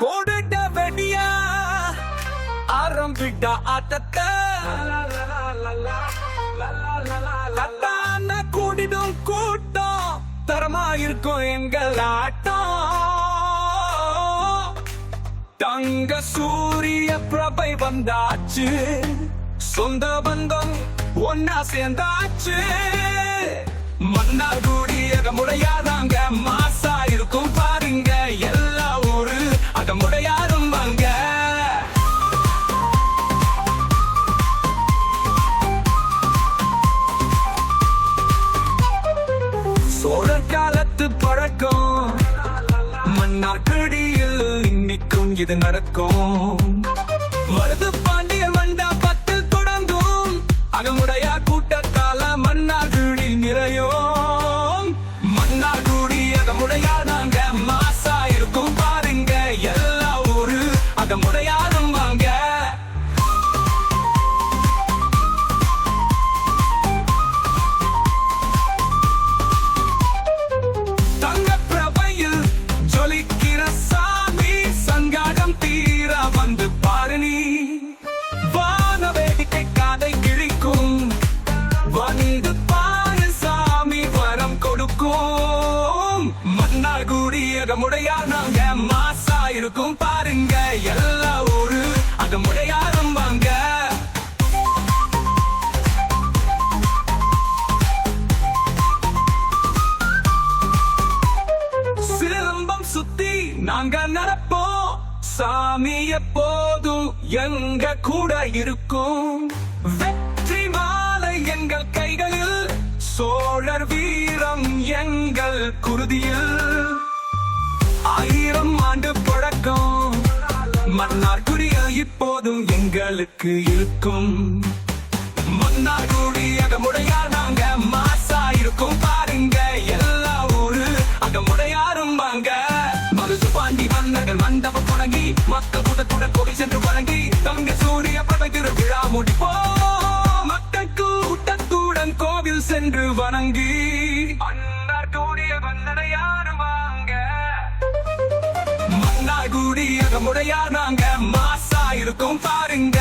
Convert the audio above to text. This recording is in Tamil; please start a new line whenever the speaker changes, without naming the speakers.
போடுட வெடியா ஆரம்பிட்ட ஆட்டத்தை கட்டான கூடிடும் கூட்டம் தரமா இருக்கும் எங்கள் ஆட்டம் தங்க சூரிய பிரபை வந்தாச்சு சொந்த பந்தம் ஒன்னா சேர்ந்தாச்சு. மன்னார்குடி அகமுடையாதாங்க மாசா இருக்கும் பாருங்க எல்லா ஊரு அகமுடையாரும் வாங்க. சோழர் காலத்து பழக்கம். மன்னார்குடியில் இன்னைக்கும் இது நடக்கும். வருது அகமுடையா கூடியகமுடையா நாங்க மாசா இருக்கும். பாருங்க எல்லா ஊரு அகமுடையாரும் வாங்க. சிலம்பம் சுத்தி நாங்க நடப்போம். சாமி எப்போதும் எங்க கூட இருக்கும். வெற்றி மாலை எங்கள் கைகளில் சோழர் வீரம் எங்கள் குருதியில். ஆயிரம் ஆண்டு பழக்கம். மன்னார்குடிய இப்போதும் எங்களுக்கு இருக்கும். மன்னார்குடி அகமுடையார் நாங்க மாசா இருக்கும் பாருங்க எல்லா ஊரு அங்க வாங்க. மருது பாண்டி மன்னர்கள் மண்டபம் தொடங்கி மக்கள் கூட கோவில் சென்று வழங்கி தங்க சூரிய பிரபை திருவிழா முடிப்போம். மக்கள் கூட்டத்துடன் கோவில் சென்று வணங்கி. முடியுடைய முறையா நாங்க மாசா இருக்கும் பாருங்க.